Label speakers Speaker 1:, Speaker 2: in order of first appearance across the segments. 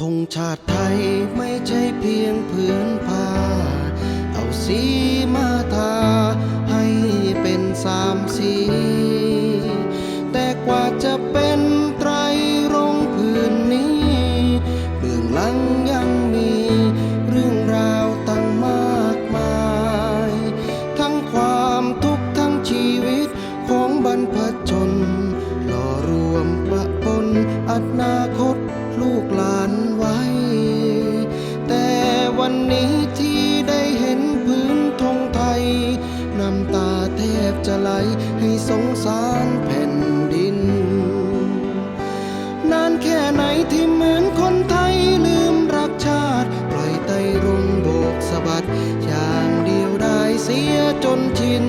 Speaker 1: ธงชาติไทยไม่ใช่เพียงพื้นผ้า เอาสีมาทาให้เป็นสามสี นี้ที่ได้เห็นพื้นธงไทย น้ำตาแทบจะไหลให้สงสารแผ่นดิน นานแค่ไหนที่เหมือนคนไทยลืมรักชาติ ปล่อยไตรงโบกสะบัด อย่างเดียวได้เสียจนชิน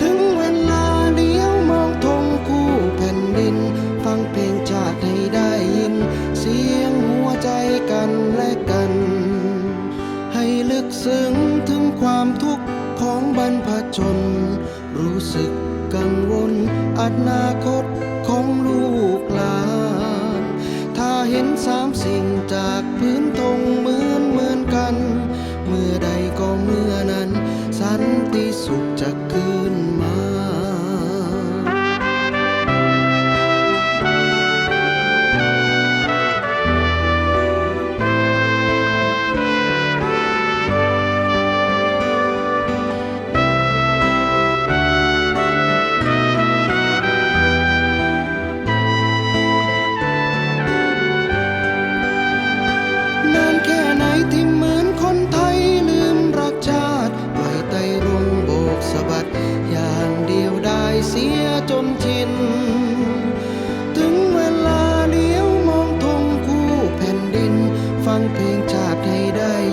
Speaker 1: ถึงเวลาเลี้ยวมองธงคู่แผ่นดิน ฟังเพลงชาติให้ได้ยิน เสียงหัวใจกัน ซึ้งถึงความทุกข์ของบรรพชน รู้สึกกังวลอนาคต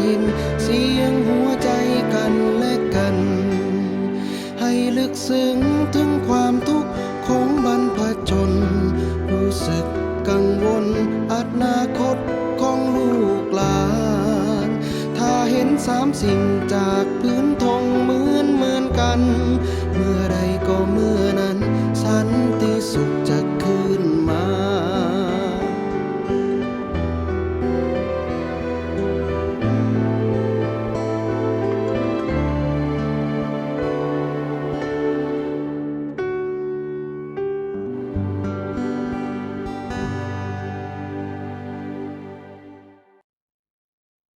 Speaker 1: ยิน เสียงหัวใจกันและกัน ให้ลึกซึ้งถึงความทุกข์ของบรรพชน รู้สึกกังวลอนาคตของลูกหลาน ถ้าเห็นสามสิ่งจากพื้นธงเหมือนเหมือนกัน เมื่อใดก็เมื่